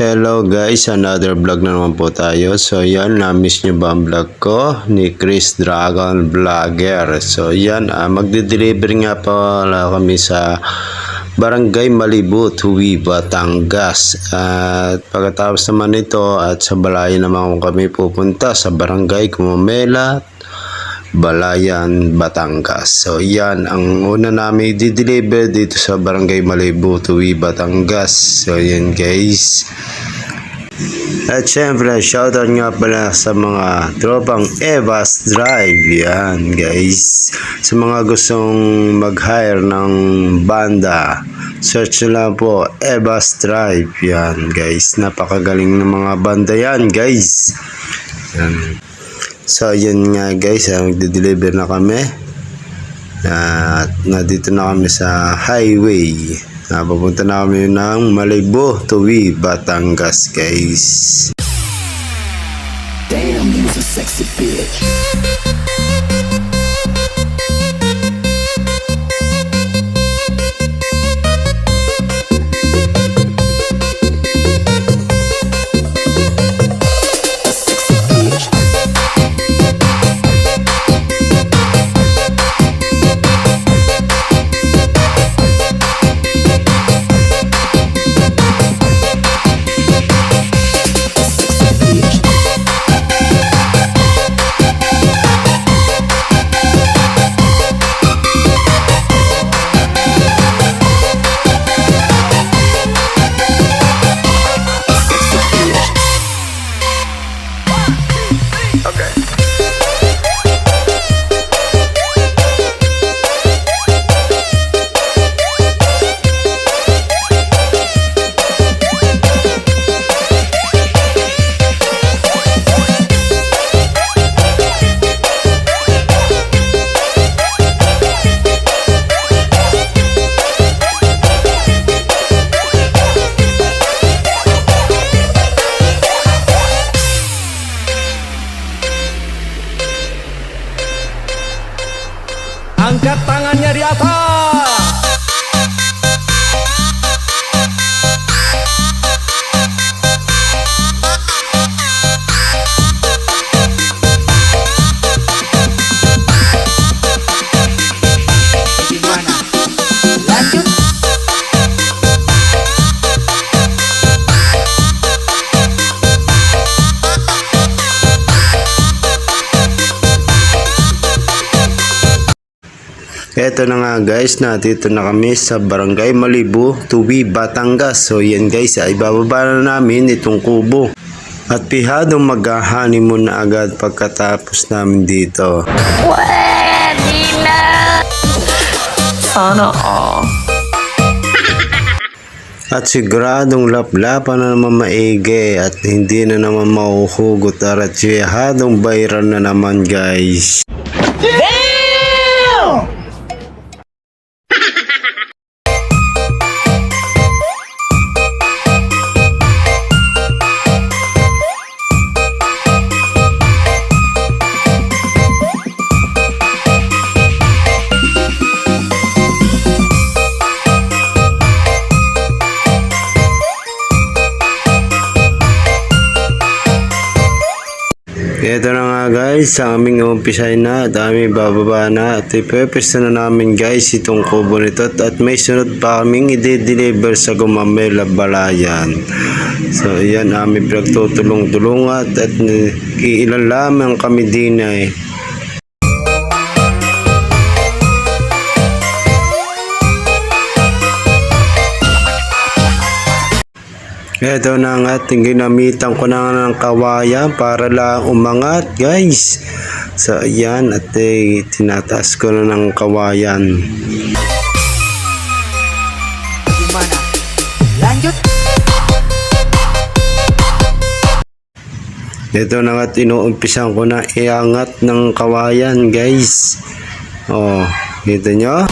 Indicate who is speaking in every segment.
Speaker 1: Hello guys, another vlog na naman po tayo. So yan, na-miss nyo ba ang vlog ko ni Chris Dragon Vlogger. So yan, ah, magde-deliver nga pala kami sa Barangay Malibu, Tuwi, Batangas. At pagkatapos naman ito at sa Balayan naman kami pupunta sa Barangay Kumamela, Balayan, Batangas. So yan, ang una namin di-deliver dito sa Barangay Malibu, Tuwi, Batangas. So yan guys. At syempre, shoutout nga pala sa mga tropang Evas Drive. Yan guys. Sa mga gustong mag-hire ng banda, search nyo lang po Evas Drive. Yan guys. Napakagaling ng mga banda yan guys. Yan. So, yun nga guys, ah, magde-deliver na kami. At nandito na kami sa highway. Ah, papunta na kami ng Malibu, Tuwi, Batangas guys.
Speaker 2: Damn, you's a sexy
Speaker 1: Eto na nga guys, natito na kami sa Barangay Malibu, Tuwi, Batangas. So yan guys, ay bababa na namin itong kubo. At pihadong mag-honeymoon na agad pagkatapos namin dito.
Speaker 3: Sana all.
Speaker 1: At siguradong laplapan na naman maigi at hindi na naman mauhugot at siyahadong viral na naman guys. Ito na nga guys, sa aming umpisay na at aming bababa na at ipepesta na namin guys itong kubo nito at may sunod pa kaming i-deliver sa Gumamela Balayan. So yan aming pinagtutulong-tulungan at eh, ilan lamang kami din eh. Ito na nga, ginamitan ko na ng kawayan para lang umangat guys. So ayan, at eh, tinataas ko na ng kawayan. Ito na nga, inuumpisan ko na iangat ng kawayan guys. Oh, kita nyo?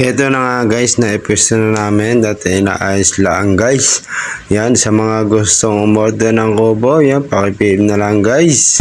Speaker 1: Ito na nga guys, na-episode na namin. Dati inaayos lang guys. Yan, sa mga gustong umorder ng kubo, yan, pakipim na lang guys.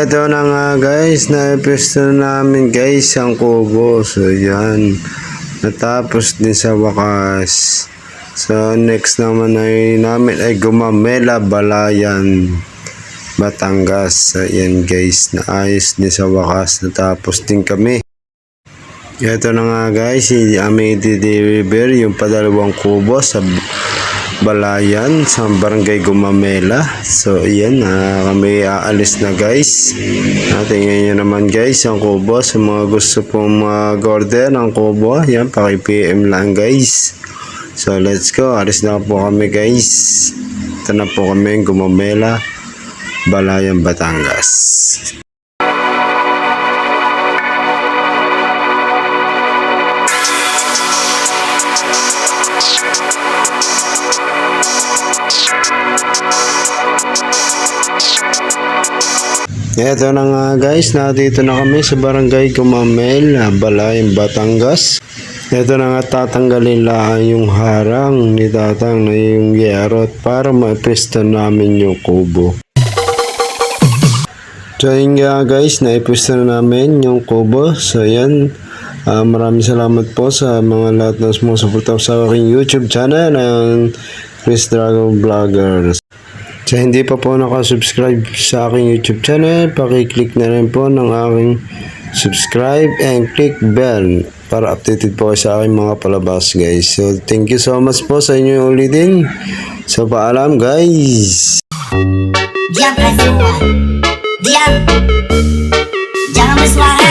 Speaker 1: Ito na nga guys, na-episode na namin guys ang kubo. So yan, natapos din sa wakas. So next naman ay namin ay Gumamela Balayan, Batangas. So yan guys, naayos din sa wakas. Natapos din kami. Ito na nga guys, hindi aming i-deliver yung padalawang kubo sa Balayan sa barangay Gumamela. So, yan, na kami aalis na guys. Uh, tingnan nyo naman guys ang kubo. Sa mga gusto pong mag-order ng kubo, yan, paki-PM lang guys. So, let's go. Alis na po kami guys. Ito na po kami Gumamela, Balayan, Batangas. Ito na nga guys, nandito na kami sa barangay Gumamel, Balayan, Batangas. Ito na nga tatanggalin lang yung harang ni tatang na yung yerot para maipisto namin yung kubo. So yun nga guys, naipisto na namin yung kubo. So yan, Ah, maraming salamat po sa mga lahat ng sumusuporta sa aking YouTube channel ng Chris Dragon Vloggers. Sa hindi pa po nakasubscribe sa aking YouTube channel, pakiclick na rin po ng aking subscribe and click bell para updated po sa aking mga palabas guys. So thank you so much po sa inyo ulitin. So paalam guys!
Speaker 3: Kan semua Diam Jangan bersuara